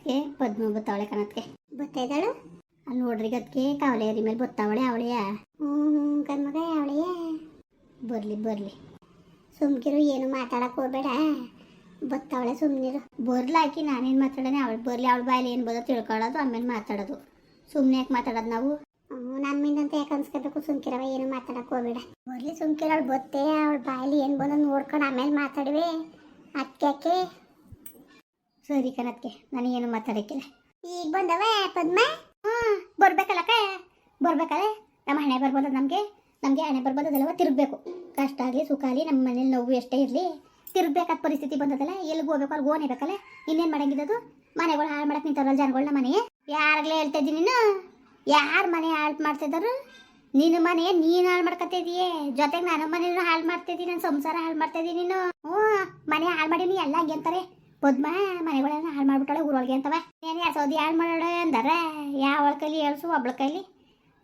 ಅದಕ್ಕೆ ಪದ್ಮ ಬತ್ತಾವಳೆ ಕಣತ್ಗೆ. ಬತ್ತಾ ಇದ್ದಾಳು? ಅಲ್ಲಿ ನೋಡ್ರಿ ಅದಕ್ಕೆ ಕಾವಲೆ ಏರಿ ಮೇಲೆ ಬತ್ತಾವಳೆ ಅವಳೆಯ. ಹ್ಞೂ ಹ್ಞೂ ಕಣ್ಮಗ ಅವಳೆಯ ಬರ್ಲಿ ಬರ್ಲಿ. ಸುಮ್ಕಿರು ಏನು ಮಾತಾಡಕ್ಕೆ ಹೋಗ್ಬೇಡ. ಬತ್ತಾವಳೆ ಸುಮ್ಮನಿರು ಬರ್ಲಾಕಿ ನಾನೇನು ಮಾತಾಡೋಣ? ಅವಳು ಬರ್ಲಿ ಅವಳ ಬಾಯಲ್ಲಿ ಏನು ಬರೋ ತಿಳ್ಕೊಳ್ಳೋದು ಆಮೇಲೆ ಮಾತಾಡೋದು. ಸುಮ್ಮನೆ ಯಾಕೆ ಮಾತಾಡೋದು ನಾವು? ನಮ್ಮಿಂದಂತ ಯಾಕೆ ಅನ್ಸ್ಕೋಬೇಕು? ಸುಮ್ಕಿರವ ಏನು ಮಾತಾಡಕ್ಕೆ ಹೋಗ್ಬೇಡ. ಬರ್ಲಿ ಸುಮ್ಕಿರ ಅವಳು ಬತ್ತೆ ಅವಳ ಬಾಯಲ್ಲಿ ಏನು ಬಂದ ನೋಡ್ಕೊಂಡು ಆಮೇಲೆ ಮಾತಾಡುವೆ. ಅದಕ್ಕೆ ಸರಿ ಕಣಕ್ಕೆ ನನಗೇನು ಮಾತಾಡಕ್ಕಿಲ್ಲ. ಈಗ ಬಂದವ ಪದ್ಮ? ಹ್ಞೂ ಬರ್ಬೇಕಲ್ಲಕ್ಕ ಬರ್ಬೇಕಲ್ಲ? ನಮ್ಮ ಹಣೆ ಬರ್ಬೋದು ನಮಗೆ. ನಮಗೆ ಹಣೆ ಬರ್ಬೋದಲ್ಲ ತಿರುಗಬೇಕು. ಕಷ್ಟ ಆಗಲಿ, ಸುಖ ಆಗಲಿ, ನಮ್ಮ ಮನೇಲಿ ನೋವು ಎಷ್ಟೇ ಇರಲಿ, ತಿರುಗಬೇಕಾದ ಪರಿಸ್ಥಿತಿ ಬಂದದಲ್ಲ, ಎಲ್ಲಿಗೆ ಹೋಗ್ಬೇಕು ಅಲ್ಲಿ ಓನೇಬೇಕಲ್ಲ ಇನ್ನೇನು ಮಾಡಂಗಿದ್ದದು ಮನೆಗಳು ಹಾಳು ಮಾಡಕ್ಕೆ ನಿಂತವ್ರಲ್ಲ ಜನಗಳನ್ನ ಮನೆ ಯಾರ್ಗ್ಲೇ ಹೇಳ್ತಾ ಇದ್ದೀನಿ ನೀನು? ಯಾರು ಮನೆ ಹಾಳು ಮಾಡ್ತಿದ್ದಾರು? ನಿನ್ನ ಮನೆ ನೀನು ಹಾಳು ಮಾಡ್ಕೊತಿದೀಯೇ ಜೊತೆಗೆ ನಾನು ಮನೇನು ಹಾಳು ಮಾಡ್ತಿದ್ದೀನಿ ನನ್ನ ಸಂಸಾರ ಹಾಳು ಮಾಡ್ತಿದ್ದೀನಿ ನೀನು? ಹ್ಞೂ, ಮನೆ ಹಾಳು ಮಾಡೀನಿ ಎಲ್ಲ ಹಂಗೆ ಪದ್ಮ ಮನೆಗಳೆಲ್ಲ ಹಾಳು ಮಾಡ್ಬಿಟ್ಟಾಳೆ, ಊರೊಳಗೆ ಅಂತವ. ಏನು ಸೌದಿ ಹಾಳು ಮಾಡೋಣ ಅಂದಾರ. ಯಾವ ಕೈಲಿ ಹೇಳ್ಸು ಒಬ್ಳ ಕೈಲಿ.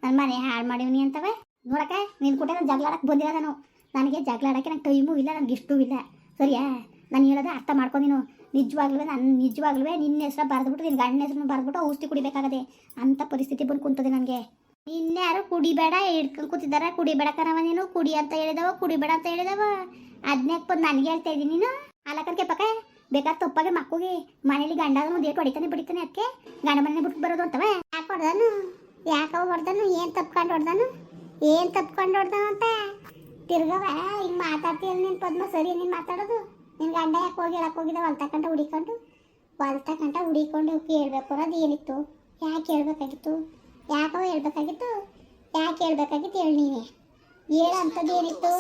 ನನ್ನ ಮನೆ ಹಾಳು ಮಾಡೀವ್ನಿ ಅಂತವ. ನೋಡಕ್ಕ ನಿನ್ನ ಕೂಟ ನಾನು ಜಗಳ ಆಡಕ್ಕೆ ಬಂದಿಲ್ಲ ನಾನು. ನನಗೆ ಜಗಳ ಆಡೋಕ್ಕೆ ನಂಗೆ ಟೈಮೂ ಇಲ್ಲ ನನಗೆ ಇಷ್ಟೂ ಇಲ್ಲ. ಸರಿಯಾ? ನಾನು ಹೇಳೋದು ಅರ್ಥ ಮಾಡ್ಕೊ ನೀನು. ನಿಜವಾಗ್ಲೂ ನಾನು ನಿಜವಾಗ್ಲೂ ನಿನ್ನ ಹೆಸರು ಬರೆದ್ಬಿಟ್ಟು ನಿನ್ನ ಗಂಡನ ಹೆಸರನ್ನು ಬರೆದ್ಬಿಟ್ಟು ಔಷಧಿ ಕುಡಿಬೇಕಾಗದೆ. ಅಂಥ ಪರಿಸ್ಥಿತಿ ಬಂದು ಕುಂತದೆ ನನಗೆ. ಇನ್ಯಾರು ಕುಡಿಬೇಡ, ಹಿಡ್ಕೊಂಡು ಕೂತಿದ್ದಾರೆ. ಕುಡಿಬೇಡ ಕಣವ ನೀನು, ಕುಡಿ ಅಂತ ಹೇಳಿದವ, ಕುಡಿಬೇಡ ಅಂತ ಹೇಳಿದವ. ಅದನ್ನೇ ಬಂದು ನನಗೆ ಹೇಳ್ತಾ ಇದ್ದೀನಿ ನೀನು. ಅಲಕರ್ಕೆ ಪಕ್ಕ ಬೇಕಾದ್ರೆ ತಪ್ಪಾಗೆ ಮಕ್ಕಳಿಗೆ ಮನೇಲಿ ಗಂಡ ಮುಂದೆ ಹೊಡಿತಾನೆ ಬಿಡಿತಾನೆ ಅದಕ್ಕೆ ಗಂಡ ಮನೆ ಬಿಟ್ಟು ಬರೋದು ಅಂತವ ಯಾಕೆ ಹೊಡ್ದಾನು ಯಾಕವ ಹೊಡ್ದಾನು? ಏನು ತಪ್ಕೊಂಡು ಹೊಡ್ದಾನು? ಏನು ತಪ್ಕೊಂಡು ಹೊಡ್ದಾನು ಅಂತ? ತಿರ್ಗವ, ಹಿಂಗೆ ಮಾತಾಡ್ತೀಯಲ್ಲ ನಿನ್ನ ಪದ್ಮ ಸರಿ, ನೀನು ಮಾತಾಡೋದು? ನಿನ್ನ ಗಂಡ ಯಾಕೆ ಹೋಗಿ ಹೇಳಕ್ಕೆ ಹೋಗಿದ್ದ? ಹೊಲ್ ತಕೊಂಡ ಹುಡಿಕೊಂಡು? ಹೊಲ್ತಕ್ಕಂಟ ಹುಡಿಕೊಂಡು ಕೇಳಬೇಕು ಅನ್ನೋದು ಏನಿತ್ತು? ಯಾಕೆ ಹೇಳ್ಬೇಕಾಗಿತ್ತು ಯಾಕವ ಹೇಳ್ಬೇಕಾಗಿತ್ತು? ಯಾಕೆ ಹೇಳ್ಬೇಕಾಗಿತ್ತು ಹೇಳಿ ನೀನೆ. ಹೇಳು ಅಂಥದ್ದು ಏನಿತ್ತು?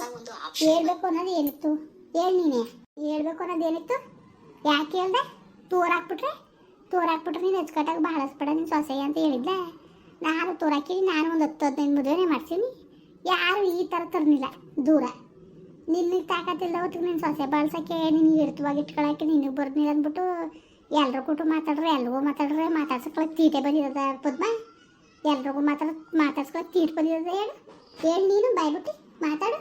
ಹೇಳ್ಬೇಕು ಅನ್ನೋದು ಏನಿತ್ತು? ಹೇಳಿ ನೀನೆ. ಹೇಳ್ಬೇಕು ಅನ್ನೋದು ಏನಿತ್ತು? ಯಾಕೆ ಅಲ್ದ ತೋರಾಕ್ಬಿಟ್ರೆ ತೋರಾಕ್ಬಿಟ್ರೆ ನೀನು ಹೆಚ್ಕಟ್ಟಾಗ ಬಹಳಸ್ಬೇಡ ನೀನು ಸೊಸೆ ಅಂತ ಹೇಳಿದ್ದೆ. ನಾನು ತೋರಾಕಿರಿ ನಾನು ಒಂದು ಹತ್ತು ಹದಿನೈದು ಮದುವೆನೇ ಮಾಡ್ತೀನಿ ಯಾರು ಈ ಥರ ತರಲಿಲ್ಲ ದೂರ. ನಿನ್ನ ತಾಕತ್ತಿಲ್ಲ ಹೊತ್ತಿಗೆ ನೀನು ಸೊಸೆ ಬಳಸೋಕ್ಕೆ ನೀನು ಇರ್ತವಾಗಿ ಇಟ್ಕೊಳಕ್ಕೆ ನಿನಗೆ ಬರ್ದಿಲ್ಲ ಅಂದ್ಬಿಟ್ಟು ಎಲ್ರ ಕೊಟ್ಟು ಮಾತಾಡ್ರೆ ಎಲ್ರಿಗೂ ಮಾತಾಡ್ರೆ ಮಾತಾಡ್ಸಕ್ಕೆ ತೀಟೆ ಬಂದಿರೋದ ಪದ್ಮ. ಎಲ್ರಿಗೂ ಮಾತಾಡ ಮಾತಾಡ್ಸ್ಕೊಳಕ್ಕೆ ತೀಟ್ ಬಂದಿರೋದ ಹೇಳು. ಹೇಳು ನೀನು, ಬಾಯ್ಬಿಟ್ಟು, ಮಾತಾಡು.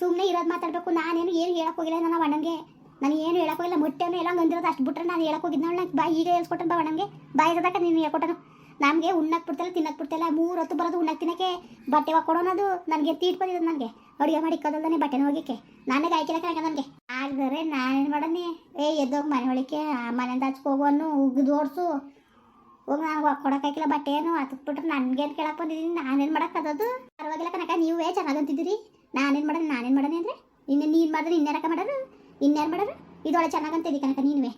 ಸುಮ್ಮನೆ ಇರೋದು ಮಾತಾಡಬೇಕು, ನಾನೇನು ಏನು ಹೇಳಕ್ ಹೋಗಿಲ್ಲ ನನ್ನ ಅಣ್ಣಂಗೆ ನಾನು ಏನು ಹೇಳೋಕ್ಕೋಗಿಲ್ಲ ಮೊಟ್ಟೆನೂ ಎಲ್ಲ ಅಂದಿರೋದು ಅಷ್ಟು ಬಿಟ್ಟರೆ ನಾನು ಹೇಳಕ್ ಹೋಗಿದ್ನ ಬಾಯಿಗೆ ಬಾ ಈಗ ಹೇಳ್ಸ್ಕೊಟ್ಟನು ಬಾ ನಮಗೆ ಬಾಯಿ ಇರೋದಕ್ಕೆ ನೀನು ಹೇಳ್ಕೊಟ್ಟನು. ನಮಗೆ ಉಣ್ಣಕ್ಕೆ ಬಿಡ್ತಿಲ್ಲ ತಿನ್ನಕ್ಕೆ ಬಿಡ್ತಲ್ಲ, ಮೂರು ಹೊತ್ತು ಬರೋದು ಉಣ್ಣಕ್ಕೆ ತಿನ್ನಕ್ಕೆ. ಬಟ್ಟೆ ಕೊಡೋನದು ನನಗೆ ತೀಟ್ ನನಗೆ. ಅಡುಗೆ ಮಾಡಿ ಕದಲ್ದೇ ಬಟ್ಟೆನ ಹೋಗಿಕ್ಕೆ ನಾನೇ ಗಾಯ್ಕಿಲ್ಲ ಕಣಕ ನನಗೆ. ಆಗದ್ರೆ ನಾನೇನು ಮಾಡೋನಿ ಏ, ಎದ್ದೋಗಿ ಮನೆ ಒಳಕ್ಕೆ ಆ ಮನೆಯಿಂದ ಹಚ್ಕೋಗೋನು ಉಗ್ದು ಓಡಿಸು. ಹೋಗಿ ನಾನು ಕೊಡೋಕ್ಕಾಗಿಲ್ಲ ಬಟ್ಟೆ ಏನು ಹತ್ಬಿಟ್ರೆ ನನಗೇನು ಕೇಳಕ್ಕೆ ಬಂದಿದ್ದೀನಿ ನಾನೇನು ಮಾಡೋಕ್ಕದದು ಪರವಾಗಿಲ್ಲ ಕನಕ ನೀವೇ ಚೆನ್ನಾಗಂತಿದ್ದೀರಿ ನಾನೇನು ಮಾಡೋದು ನಾನೇನು ಮಾಡೋಣ ಅಂದರೆ? ಇನ್ನು ನೀನು ಮಾಡಿದ್ರೆ ಇನ್ಯಾರಕ ಮಾಡೋರು ಇನ್ಯಾರು ಮಾಡೋರು ಇದೊಳೆ ಚೆನ್ನಾಗಂತಿದ್ದಿ ಕನಕ ನೀನುವೆ.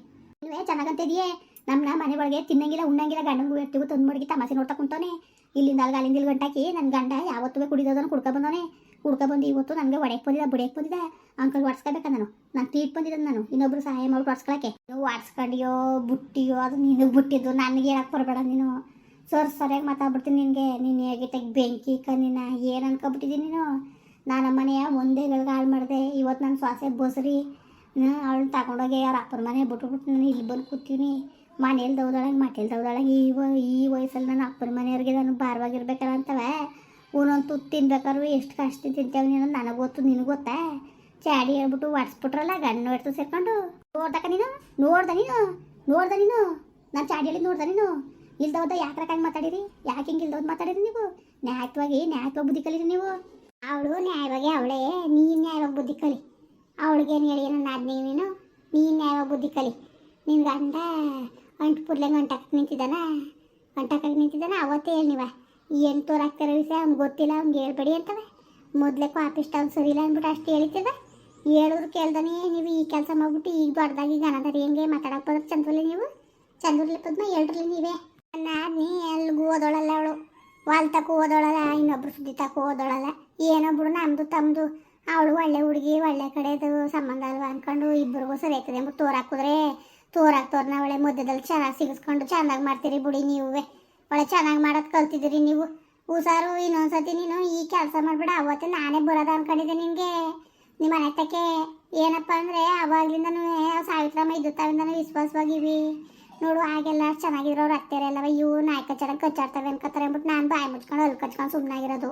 ನೀವೇ ಚೆನ್ನಾಗಂತಿದೆಯೇ ನಮ್ಮ ಮನೆ ಒಳಗೆ ತಿನ್ನಂಗಿಲ್ಲ, ಉಣ್ಣಂಗಿಲ್ಲ ಗಂಡಂಗೂ ಎತ್ತಿಗೂ ತಂದು ಮಡಗಿ ತಮಾಸೆ ನೋಡ್ತಾ ಕುಂತವನೆ. ಇಲ್ಲಿಂದ ಅಲ್ಲಿಗೆ ಅಲ್ಲಿಂದ ಗಂಟಾಕಿ ನನ್ನ ಗಂಡ ಯಾವತ್ತೂ ಕುಡಿದೋದನ್ನು ಕುಡ್ಕ ಬಂದವನೆ. ಕುಡ್ಕ ಬಂದು ಇವತ್ತು ನನಗೆ ಒಡೆಯಕ್ಕೆ ಬಂದಿದ್ದ ಬಡಿಯಕ್ಕೆ ಬಂದಿದೆ. ಅಂಕಲ್ ಒಡ್ಸ್ಕೋಬೇಕ ನಾನು? ನಾನು ತೀಟ್ ಬಂದಿದ್ದೆ ನಾನು. ಇನ್ನೊಬ್ರು ಸಹಾಯ ಮಾಡಿ ಒಡ್ಸ್ಕೊಳಕ್ಕೆ ನೀವು ಒಡ್ಸ್ಕೊಂಡಿಯೋ ಬುಟ್ಟಿಯೋ, ಅದು ನಿನಗೆ ಬಿಟ್ಟಿದ್ದು, ನನಗೆ ಹೇಳಕ್ಕೆ ಬರಬೇಡ ನೀನು. ಸರ್, ಸರಿಯಾಗಿ ಮಾತಾಡ್ಬಿಡ್ತೀನಿ ನಿನಗೆ. ನೀನು ಹೇಗೆ ತೆಗೆ ಬೆಂಕಿ, ಕಣ್ಣಿನ ಏನು ಅನ್ಕೊಬಿಟ್ಟಿದ್ದೀನಿ ನೀನು. ನಾನು ಮನೆಯ ಒಂದೇ ಗಳಿಗೆ ಹಾಳು ಮಾಡಿದೆ. ಇವತ್ತು ನನ್ನ ಶ್ವಾಸೆ ಬಸ್ರಿ. ಅವಳು ತಗೊಂಡೋಗಿ ಅವ್ರ ಅಪ್ಪನ ಮನೆ ಬಿಟ್ಬಿಟ್ಟು ನಾನು ಇಲ್ಲಿ ಬಂದು ಕೂತೀನಿ ಮನೇಲಿ ದೌದಾಳಂಗೆ ಮಟ್ಟೇಲಿ ದೌದಾಳಂಗೆ ಈ ಈ ವಯಸ್ಸಲ್ಲಿ ನನ್ನ ಅಪ್ಪನ ಮನೆಯವ್ರಿಗೆ ನಾನು ಭಾರವಾಗಿರ್ಬೇಕಲ್ಲ ಅಂತವೆ. ಒಂದೊಂದು ತುತ್ತು ತಿನ್ಬೇಕಾದ್ರು ಎಷ್ಟು ಕಷ್ಟ ತಿಂತೇವೆ ನೀನು? ನನಗೆ ಗೊತ್ತು, ನಿನಗೆ ಗೊತ್ತಾ? ಚಾಡಿ ಹೇಳ್ಬಿಟ್ಟು ಒಡ್ಸ್ಬಿಟ್ರಲ್ಲ ಗಂಡ ಹೊಡ್ತು ಸೇರ್ಕೊಂಡು. ನೋಡ್ದಕ್ಕ ನೀನು? ನೋಡ್ದೆ ನೀನು? ನೋಡ್ದೆ ನೀನು? ನಾನು ಚಾಡಿ ಹೇಳಿದ್ ನೋಡ್ದ ನೀನು? ಇಲ್ದವ್ದ ಯಾಕೆ ಹಂಗೆ ಮಾತಾಡಿರಿ? ಯಾಕೆ ಹಿಂಗೆ ಇಲ್ದವ್ದು ಮಾತಾಡಿರಿ ನೀವು? ನ್ಯಾಯತ್ವಾಗಿ, ನ್ಯಾಯತ್ವ ಬುದ್ಧಿ ಕಲೀರಿ ನೀವು. ಅವಳು ನ್ಯಾಯವಾಗಿ ಅವಳೇ, ನೀನು ನ್ಯಾಯವಾಗಿ ಬುದ್ಧಿ ಕಲಿ. ಅವಳಿಗೇನು ಹೇಳಿ ನನ್ನ ಆಜ್ಞೆ ನೀನು? ನೀನು ಯಾವ ಬುದ್ಧಿ ಕಲಿ? ನಿನ್ನ ಗಂಡ ಅಂಟು ಪುರ್ಲೆ ಗಂಟಕ್ಕೆ ನಿಂತಿದ್ದಾನ? ಗಂಟಕ್ಕೆ ನಿಂತಿದ್ದಾನ? ಅವತ್ತೇ ಹೇಳಿ ನೀವ. ಏನು ತೋರಾಕ್ತಾರೆ ವಿಷಯ ಅವ್ನು ಗೊತ್ತಿಲ್ಲ, ಅವ್ನಿಗೆ ಹೇಳ್ಬೇಡಿ ಅಂತವೆ. ಮೊದಲೇ ಆಫೀಸ್ ಸರಿ ಇಲ್ಲ ಅಂದ್ಬಿಟ್ಟು ಅಷ್ಟು ಹೇಳ್ತಿದ್ದ ಹೇಳಿದ್ರು ಕೇಳ್ದಾನೆ, ನೀವು ಈ ಕೆಲಸ ಮಾಡ್ಬಿಟ್ಟು ಈಗ ದೊಡ್ಡದಾಗಿ ಗನದಾರಿ ಹೆಂಗೆ ಮಾತಾಡಕ್ಕೆ ಬರೋದು? ಚಂದ್ರಲಿ ನೀವು? ಚಂದ್ರಲಿ ಪದ್ಮ ಹೇಳ್ರಿ ನೀವೇ? ನಾ ನೀ ಎಲ್ಲಿಗೂ ಓದೋಳಲ್ಲ ಅವಳು. ವಾಲ್ ತಕ್ಕೂ ಓದೋಳಲ್ಲ, ಇನ್ನೊಬ್ರು ಸುದ್ದಿ ತಕ್ಕೂ ಓದೋಳಲ್ಲ. ಏನೊಬ್ರು ನಮ್ಮದು ತಮ್ಮದು ಅವಳು ಒಳ್ಳೆ ಹುಡುಗಿ, ಒಳ್ಳೆ ಕಡೆದು ಸಂಬಂಧ ಅಲ್ವಾ ಅನ್ಕೊಂಡು ಇಬ್ಬರಿಗೂ ಸರಿ ಆಯ್ತದೆ ಅಂದ್ಬಿಟ್ಟು ತೋರಾಕಿದ್ರೆ ತೋರಾಕ್ತೋರ್ನ ಒಳ್ಳೆ ಮಧ್ಯದಲ್ಲಿ ಚೆನ್ನಾಗಿ ಸಿಗಿಸ್ಕೊಂಡು ಚೆನ್ನಾಗಿ ಮಾಡ್ತೀರಿ ಬಿಡಿ ನೀವೇ. ಒಳ್ಳೆ ಚೆನ್ನಾಗಿ ಮಾಡೋದು ಕಲ್ತಿದ್ದೀರಿ ನೀವು. ಹುಷಾರು, ಇನ್ನೊಂದ್ಸತಿ ನೀನು ಈ ಕೆಲಸ ಮಾಡ್ಬೇಡ, ಅವತ್ತೆ ನಾನೇ ಬರೋದ ಅನ್ಕೊಂಡಿದ್ದೆ ನಿನಗೆ. ನಿಮ್ಮ ತಕ್ಕೆ ಏನಪ್ಪ ಅಂದರೆ ಅವಾಗಲಿಂದನೂ ಸಾವಿತ್ರಮ್ಮ ಇದ್ದುತ್ತಾವಿಂದನೂ ವಿಶ್ವಾಸವಾಗಿವಿ. ನೋಡು ಹಾಗೆಲ್ಲ ಚೆನ್ನಾಗಿರೋರು ಅತ್ತೆರೆಲ್ಲವ ಇವು ನಾಯಕ ಚೆನ್ನಾಗಿ ಕಚ್ಚಾಡ್ತವೆ ಅನ್ಕೋತಾರೆ ಅಂದ್ಬಿಟ್ಟು ನಾನು ಬಾಯಿ ಮುಚ್ಕೊಂಡು ಅಲ್ಲಿ ಕಚ್ಕೊಂಡು ಸುಮ್ಮನಾಗಿರೋದು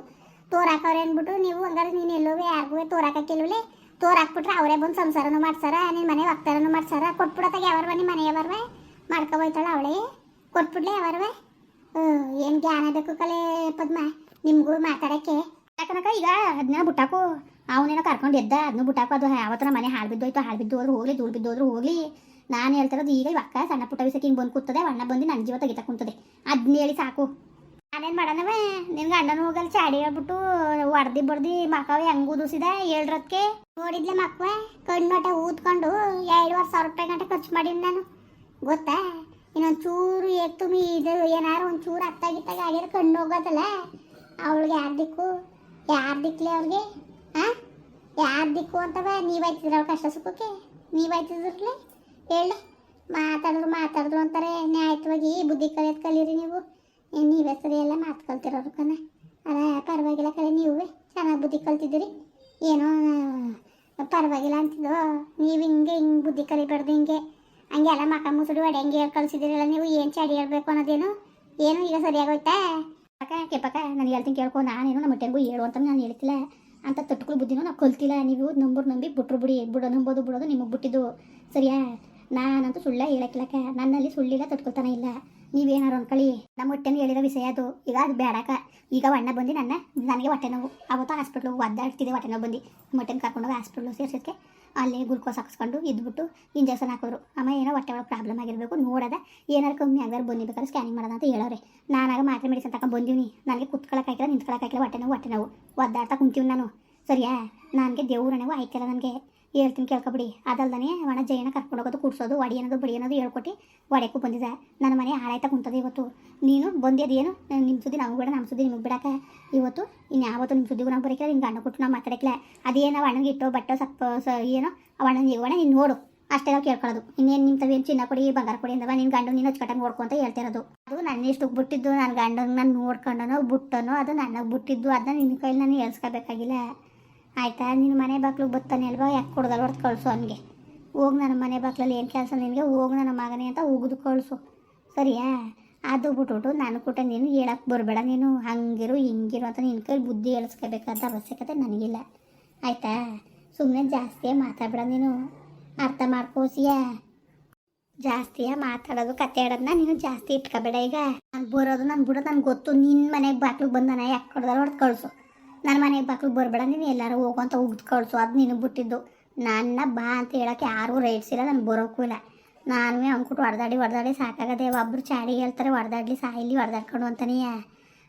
ತೋರಾಕವ್ರೆ ಅಂದ್ಬಿಟ್ಟು ನೀವು ಹಂಗಾರೆ ನೀನು ಎಲ್ಲೋವೆ ಯಾರಿಗೂ ತೋರಾಕಿಲ್ವಲೆ ತೋರಾಕ್ಬಿಟ್ರೆ ಅವರೇ ಬಂದು ಸಂಸಾರನೂ ಮಾಡ್ಸಾರ ನಿನ್ನ ಮನೆ ಒಕ್ತಾರನು ಮಾಡ್ಸಾರ. ಕೊಟ್ಬಿಡತ್ತಾಗ ಯಾವರ್ವ ನಿಮ್ಮ ಮನೆ ಯಾವರ್ವ? ಮಾಡ್ಕೊ ಅವಳೆ. ಕೊಟ್ಬಿಡ್ಲೆ ಅವರವೇ ಏನು ಜ್ಞಾನ ಬೇಕು ಕಲೆ ಪದ್ಮ. ನಿಮಗೂ ಮಾತಾಡಕ್ಕೆ. ಯಾಕನಕ ಈಗ ಅದನ್ನ ಬುಟ್ಟಾಕು, ಅವನೇನೋ ಕರ್ಕೊಂಡು ಎದ್ದ ಅದನ್ನ ಬುಟ್ಟಾಕು, ಅದು ಯಾವತ್ತರ ಮನೆ ಹಾಳು ಬಿದ್ದೋಯ್ತು, ಹಾಳು ಬಿದ್ದು ಹೋದ್ರು ಹೋಗ್ಲಿ, ಧೂಳು ಬಿದ್ದೋದ್ರು ಹೋಗಲಿ. ನಾನು ಹೇಳ್ತಿರೋದು ಈಗ ಅಕ್ಕ ಸಣ್ಣ ಪುಟ್ಟ ವಿಷಯಕ್ಕೆ ಹಿಂಗೆ ಬಂದು ಕೂತದೆ, ಅಣ್ಣ ಬಂದು ನನ್ನ ಜೀವ ತೆಗಿತಾ ಕುಂತದೆ. ಅದನ್ನ ಹೇಳಿ ಸಾಕು. ನಾನೇನು ಮಾಡೋಣವೇ? ನಿನ್ಗೆ ಅಣ್ಣನ ಹೋಗಲ್ ಚಾಡಿ ಹೇಳ್ಬಿಟ್ಟು ಹೊಡ್ದಿ ಬಡ್ದಿ ಮಕ್ಕವ ಹೆಂಗ್ ಉದಿಸಿದೆ ಹೇಳ್ರದ್ಕೆ? ನೋಡಿದ್ಲೆ ಮಕ್ಕವ ಕಣ್ಣೋಟ ಊದ್ಕೊಂಡು ಎರಡುವರೆ ಸಾವಿರ ರೂಪಾಯಿ ಗಂಟೆ ಖರ್ಚು ಮಾಡೀನಿ ನಾನು. ಗೊತ್ತಾ? ಇನ್ನೊಂದು ಚೂರು ಮೀ ಇದು ಏನಾರು ಒಂದು ಚೂರು ಅತ್ತಾಗಿತ್ತಾಗ ಆಗ್ಯಾರ ಕಣ್ಣು ಹೋಗೋದಲ್ಲ ಅವಳಿಗೆ ಯಾರು ದಿಕ್ಕು? ಯಾರು ದಿಕ್ಲೆ ಅವ್ರಿಗೆ ಹಾಂ ಯಾರು ದಿಕ್ಕು ಅಂತವ? ನೀವು ಅವ್ಳು ಕಷ್ಟ ಸುಖಕ್ಕೆ? ನೀವು ಆಯ್ತಿದ್ರಲ್ಲ ಹೇಳಿ. ಮಾತಾಡಿದ್ರು ಮಾತಾಡಿದ್ರು ಅಂತಾರೆ. ನ್ಯಾಯವಾಗಿ ಬುದ್ಧಿ ಕಲಿಯೋದು ಕಲೀರಿ ನೀವು. ನೀವೇ ಸರಿ ಮಾತು ಕಲ್ತಿರೋರು ಕಣ. ಅಲ್ಲ, ಪರವಾಗಿಲ್ಲ ಕಲೆ ನೀವೇ ಚೆನ್ನಾಗಿ ಬುದ್ಧಿ ಕಲ್ತಿದ್ದೀರಿ. ಏನೋ ಪರವಾಗಿಲ್ಲ ಅಂತಿದ್ದು ನೀವು ಹಿಂಗೆ ಹಿಂಗೆ ಬುದ್ಧಿ ಕಲಿಬಾರ್ದು ಹಿಂಗೆ. ಹಂಗೆ ಎಲ್ಲ ಮಕ ಮುಸುಡು ಒಡೆ ಹಂಗೆ ಹೇಳಿ ಕಳ್ಸಿದ್ದೀರಲ್ಲ ನೀವು, ಏನು ಚಾಡಿ ಹೇಳ್ಬೇಕು ಅನ್ನೋದೇನು? ಏನು ಈಗ ಸರಿಯಾಗೋಯ್ತಾ ಅಕ್ಕ ಪಕ್ಕ ನಾನು ಹೇಳ್ತೀನಿ ಕೇಳ್ಕೊ, ನಾನೇನು ನಮ್ಮ ಟೆಂಗು ಹೇಳು ಅಂತ ನಾನು ಹೇಳ್ತಿಲ್ಲ. ಅಂತ ತಟ್ಕೊಳ್ಳೋ ಬುದ್ಧಿನೂ ನಾವು ಕಲ್ತಿಲ್ಲ ನೀವು. ನಂಬರ್ ನಂಬಿ ಬಿಟ್ರು ಬಿಡಿ, ಬಿಡೋ ನಂಬೋದು, ಬಿಡೋದು ನಿಮಗೆ ಬಿಟ್ಟಿದ್ದು. ಸರಿಯಾ? ನಾನಂತೂ ಸುಳ್ಳ ಹೇಳಕ್ಕಿಲ್ಲಕ್ಕ. ನನ್ನಲ್ಲಿ ಸುಳ್ಳಿಲ್ಲ ತಟ್ಕೊಳ್ತಾನೆ ಇಲ್ಲ. ನೀವೇನಾರು ಅನ್ಕೊಳ್ಳಿ. ನಮ್ಮ ಹೊಟ್ಟೆನ ಹೇಳಿರೋ ವಿಷಯ ಅದು. ಈಗ ಅದು ಬೇಡಕ್ಕ ಈಗ ಅಣ್ಣ ಬಂದು ನನ್ನ, ನನಗೆ ಹೊಟ್ಟೆ ನೋವು. ಅವತ್ತು ಹಾಸ್ಪಿಟ್ಲು ಒದ್ದಾಡ್ತಿದ್ದೆ ಹೊಟ್ಟೆ ನೋವು ಬಂದು. ಹೊಟ್ಟೆನ ಕರ್ಕೊಂಡೋಗಿ ಹಾಸ್ಪಿಟ್ಲು ಸೇರ್ಸೋದಕ್ಕೆ ಅಲ್ಲಿ ಗ್ಲುಕೋಸ್ ಹಾಕಿಸ್ಕೊಂಡು ಇದ್ಬಿಟ್ಟು ಇಂಜೆಕ್ಷನ್ ಹಾಕೋರು ಅಮ್ಮ, ಏನೋ ಹೊಟ್ಟೆ ಒಳಗೆ ಪ್ರಾಬ್ಲಮ್ ಆಗಿರಬೇಕು, ನೋಡದ. ಏನಾರು ಕಮ್ಮಿ ಆಗಿದ್ರೆ ಬನ್ನಿ ಬೇಕಾದ್ರೆ ಸ್ಕ್ಯಾನಿಂಗ್ ಮಾಡೋದ ಅಂತ ಹೇಳೋರೆ ನಾನಾಗ ಮಾತ್ರೆ ಮೆಡಿಸಿನ್ ತಗೊಂಡು ಬಂದೀನಿ ನನಗೆ ಕುತ್ಕೊಳಕ್ಕಾಗಿಲ್ಲ ನಿಂತ್ಕೊಳಕ್ಕಾಗಿಲ್ಲ ಹೊಟ್ಟೆ ನೋವು ಹೊಟ್ಟೆ ನೋವು. ಒದ್ದಾಡ್ತಾ ಕುಂತೀವಿ ನಾನು. ಸರಿಯಾ? ನನಗೆ ದೇವ್ರನೆವು ಆಯ್ತಿಲ್ಲ ನನಗೆ. ಹೇಳ್ತೀನಿ ಕೇಳ್ಕೊಬಿಡಿ. ಅದಲ್ದೇ ಒಣ ಜೈನ ಕರ್ಕೊಂಡು ಹೋಗೋದು, ಕೂಡ್ಸೋದು ಒಡಿ ಅನ್ನೋದು, ಬಡಿ ಅನ್ನೋದು ಹೇಳ್ಕೊಟ್ಟು ಒಡೆಯಕ್ಕೂ ಬಂದಿದೆ. ನನ್ನ ಮನೆ ಹಾಳಾಯ್ತಾ ಕುಂತದೆ ಇವತ್ತು. ನೀನು ಬಂದಿದೇನು ನಿಮ್ಮ ಸುದ್ದಿ ನಾವು ಬೇಡ ನಮ್ಮ ಸುದ್ದಿ ನಿಮಗೆ ಬಿಡಕ. ಇವತ್ತು ಇನ್ಯಾವತ್ತು ನಿಮ್ಮ ಸುದ್ದಿಗೂ ನಾವು ಬರೀಕಿಲ್ಲ ನಿನ್ನ ಗಂಡ ಕೊಟ್ಟು ನಾವು ಮಾತಾಡಕ್ಕಿಲ್ಲ ಅದೇನೋ ಅಣ್ಣಗೆ ಇಟ್ಟು ಬಟ್ಟೆ, ಸಪ್ಪ, ಸ ಏನೋ ಅವಣ್ಣ ನೀವು ಒಣ ನೀನು ನೋಡು. ಅಷ್ಟೇ ನಾವು ಕೇಳ್ಕೊಳ್ಳೋದು. ಇನ್ನೇನು ನಿಮ್ಮ ತವೇನು ಚಿನ್ನ ಕೊಡಿ, ಬಂಗಾರ ಕೊಡಿ ಅಂದವ ನಿನ್ನ ಗಂಡು ನೀನು ಹಚ್ಕಟ್ಟಂಗೆ ನೋಡ್ಕೊ ಅಂತ ಹೇಳ್ತಿರೋದು ಅದು ನನ್ನ ಇಷ್ಟಕ್ಕೆ ಬಿಟ್ಟಿದ್ದು ನನ್ನ ಗಂಡನ ನಾನು ನೋಡ್ಕೊಂಡನೋ, ಬಿಟ್ಟನೋ, ಅದು ನನಗೆ ಬಿಟ್ಟಿದ್ದು, ಅದನ್ನ ನಿನ್ನ ಕೈಲಿ ನಾನು ಹೇಳ್ಸ್ಕೋಬೇಕಾಗಿಲ್ಲ. ಆಯ್ತಾ? ನಿನ್ನ ಮನೆ ಬಾಗ್ಲಿಗೆ ಬರ್ತಾನೆ ಅಲ್ವಾ? ಯಾಕೆ ಕೊಡ್ದಲ್ಲ ಹೊರತು ಕಳಿಸು ಅವನಿಗೆ. ಹೋಗಿ ನನ್ನ ಮನೆ ಬಾಗ್ಲಲ್ಲಿ ಏನು ಕೆಲಸ ನಿನಗೆ? ಹೋಗಿ ನನ್ನ ಮಗನೇ ಅಂತ ಉಗಿದು ಕಳಿಸು. ಸರಿಯಾ? ಅದು ಬಿಟ್ಬಿಟ್ಟು ನಾನು ಕೊಟ್ಟೆ ನೀನು ಹೇಳಕ್ಕೆ ಬರಬೇಡ. ನೀನು ಹಂಗಿರು, ಹಿಂಗಿರು ಅಂತ ನಿನ್ನ ಕೈಲಿ ಬುದ್ಧಿ ಹೇಳಿಸ್ಕೋಬೇಕಂತ ಅವಶ್ಯಕತೆ ನನಗಿಲ್ಲ. ಆಯಿತಾ? ಸುಮ್ಮನೆ ಜಾಸ್ತಿಯೇ ಮಾತಾಡಬೇಡ ನೀನು. ಅರ್ಥ ಮಾಡ್ಕೋಸಿಯಾ ಜಾಸ್ತಿಯ ಮಾತಾಡೋದು ಕತೆ ಆಡೋದನ್ನ ನೀನು ಜಾಸ್ತಿ ಇಟ್ಕೋಬೇಡ ಈಗ. ನಾನು ಬರೋದು ನಾನು ಬಿಡೋದು ನನಗೆ ಗೊತ್ತು. ನಿನ್ನ ಮನೆಗೆ ಬಾಕ್ಲಿಗೆ ಬಂದಾನ? ಯಾಕೆ ಕೊಡ್ದಲ್ಲ ಹೊಡೆದು ಕಳಿಸು. ನನ್ನ ಮನೆಗೆ ಬಾಗ್ಲಿಗೆ ಬರಬೇಡ ನೀನು ಎಲ್ಲರೂ ಹೋಗು ಅಂತ ಉಗ್ದು ಕಳಿಸು, ಅದು ನೀನು ಬಿಟ್ಟಿದ್ದು. ನನ್ನ ಬಾ ಅಂತ ಹೇಳೋಕ್ಕೆ ಯಾರೂ ರೈಟ್ಸ್ ಇಲ್ಲ ನಾನು ಬರೋಕ್ಕೂ ಇಲ್ಲ. ನಾನು ಅಂದ್ಬಿಟ್ಟು ಹೊಡೆದಾಡಿ ಹೊಡೆದಾಡಿ ಸಾಕಾಗದೆ ಒಬ್ಬರು ಚಾಡಿ ಹೇಳ್ತಾರೆ ಹೊಡೆದಾಡ್ಲಿ ಸಾಯಿಲಿ ಹೊಡೆದಾಡ್ಕೊಂಡು ಅಂತಾನೆ.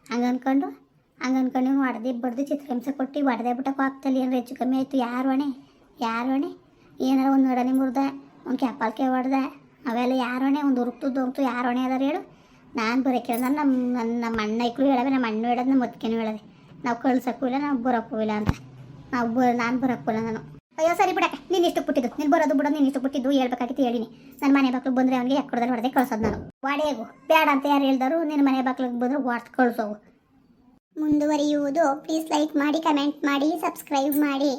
ಹಂಗೆ ಅಂದ್ಕೊಂಡು ಹಂಗೆ ಅಂದ್ಕೊಂಡು ಇವ್ನು ಹೊಡೆದಿ ಬಡ್ದು ಚಿತ್ರಹಿಂಸೆ ಕೊಟ್ಟು ಹೊಡೆದೇ ಬಿಟ್ಟಕ್ಕೆ ಆಗ್ತಲ್ಲಿ ಏನಾರು ಹೆಚ್ಚು ಕಮ್ಮಿ ಆಯಿತು, ಯಾರು ಹೊಣೆ ಯಾರು ಹೊಣೆ ಏನಾರ ಒಂದು ನಡನಿ ಮುರ್ದ, ಒಂದು ಕ್ಯಾಪಾಲ್ಕೆ ಹೊಡೆದ ಅವೆಲ್ಲ ಯಾರು ಹೊಣೆ ಒಂದು ಉರುಕ್ತದ್ದು ಹೋಗ್ತು ಯಾರು ಹೊಣೆ ಅದಾರ ಹೇಳು. ನಾನು ಬರೋಕೆ ನಮ್ಮ ನನ್ನ ನಮ್ಮ ಅಣ್ಣ ಇಕ್ಕಳು ಹೇಳವೆ ನಮ್ಮ ಅಣ್ಣು ಹೇಳೋದು ನಮ್ಮ ಮತ್ಕೆನೂ ಹೇಳೋದೆ. ನಾವು ಕಳ್ಸಕ್ಕೂ ಇಲ್ಲ ನಾವು ಬರೋಕ್ಕೂ ಇಲ್ಲ ಅಂತ. ನಾವು ಬ, ನಾನು ಬರೋಕ್ಕೂ ಇಲ್ಲ ನಾನು. ಅಯ್ಯೋ, ಸರಿ ಬಿಡಕ್ಕೆ, ನೀನು ಇಷ್ಟು ಬಿಟ್ಟಿದ್ದು ನೀನು ಬರೋದು ಬಿಡೋದು ನೀನು ಇಷ್ಟು ಬಿಟ್ಟಿದ್ದು ಹೇಳ್ಬೇಕಾಗಿತ್ತು ಹೇಳಿನಿ. ನನ್ನ ಮನೆ ಬಾಕ್ಲಿಗೆ ಬಂದರೆ ಅವನಿಗೆ ಎಕ್ಕಡದಲ್ಲಿ ಹೊಡೆದೇ ಕಳ್ಸೋದು ನಾನು. ವಾಡೆಗೂ ಬೇಡ ಅಂತ ಯಾರು ಹೇಳ್ದರು ನಿನ್ನ ಮನೆ ಬಾಕ್ಲಿಗೆ ಬಂದರೆ ವಾಟ್ ಕಳ್ಸೋವು ಮುಂದುವರಿಯುವುದು ಪ್ಲೀಸ್ ಲೈಕ್ ಮಾಡಿ ಕಮೆಂಟ್ ಮಾಡಿ ಸಬ್ಸ್ಕ್ರೈಬ್ ಮಾಡಿ.